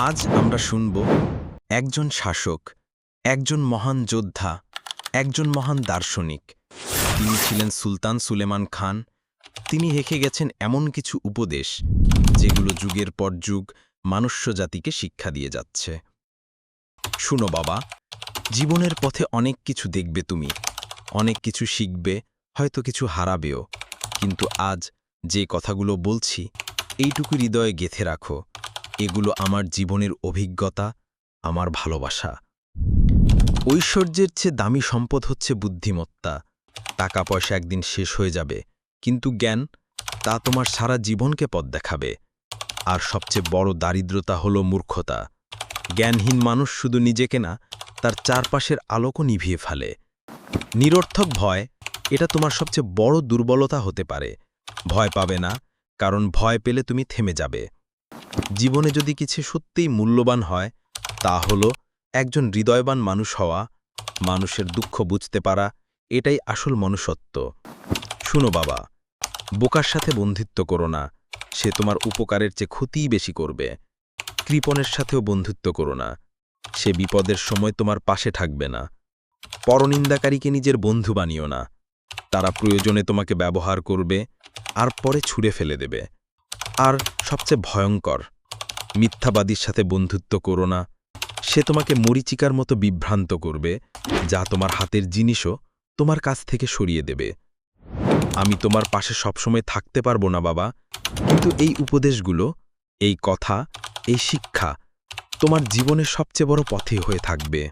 আজ আমরা শুনব একজন শাসক, একজন মহান যোদ্ধা, একজন মহান দার্শনিক। তিনি ছিলেন সুলতান সুলেমান খান। তিনি রেখে গেছেন এমন কিছু উপদেশ, যেগুলো যুগের পর যুগ মানুষ্য জাতিকে শিক্ষা দিয়ে যাচ্ছে। শুনো বাবা, জীবনের পথে অনেক কিছু দেখবে তুমি। অনেক কিছু শিখবে, হয়তো কিছু হারাবেও। কিন্তু আজ যে কথাগুলো বলছি, এইটুকু হৃদয়ে গেথে রাখো। এগুলো আমার জীবনের অভিজ্ঞতা, আমার ভালোবাসা। ঐশ্বর্যের চেয়ে দামি সম্পদ হচ্ছে বুদ্ধিমত্তা। টাকা পয়সা একদিন শেষ হয়ে যাবে, কিন্তু জ্ঞান, তা তোমার সারা জীবনকে পথ দেখাবে। আর সবচেয়ে বড় দারিদ্রতা হল মূর্খতা। জ্ঞানহীন মানুষ শুধু নিজেকে না, তার চারপাশের আলোকও নিভিয়ে ফেলে। নিরর্থক ভয়, এটা তোমার সবচেয়ে বড় দুর্বলতা হতে পারে। ভয় পাবে না, কারণ ভয় পেলে তুমি থেমে যাবে। জীবনে যদি কিছু সত্যিই মূল্যবান হয়, তা হল একজন হৃদয়বান মানুষ হওয়া, মানুষের দুঃখ বুঝতে পারা, এটাই আসল মনুষ্যত্ব। শুনো বাবা, বোকার সাথে বন্ধুত্ব করো না, সে তোমার উপকারের চেয়ে ক্ষতিই বেশি করবে। কৃপণের সাথেও বন্ধুত্ব করো না, সে বিপদের সময় তোমার পাশে থাকবে না। পরনিন্দাকারীকে নিজের বন্ধু বানিও না, তারা প্রয়োজনে তোমাকে ব্যবহার করবে আর পরে ছুঁড়ে ফেলে দেবে। আর সবচেয়ে ভয়ঙ্কর, মিথ্যাবাদীর সাথে বন্ধুত্ব করো না। সে তোমাকে মরিচিকার মতো বিভ্রান্ত করবে, যা তোমার হাতের জিনিসও তোমার কাছ থেকে সরিয়ে দেবে। আমি তোমার পাশে সবসময় থাকতে পারব না, বাবা। কিন্তু এই উপদেশগুলো, এই কথা, এই শিক্ষা তোমার জীবনের সবচেয়ে বড় পথে হয়ে থাকবে।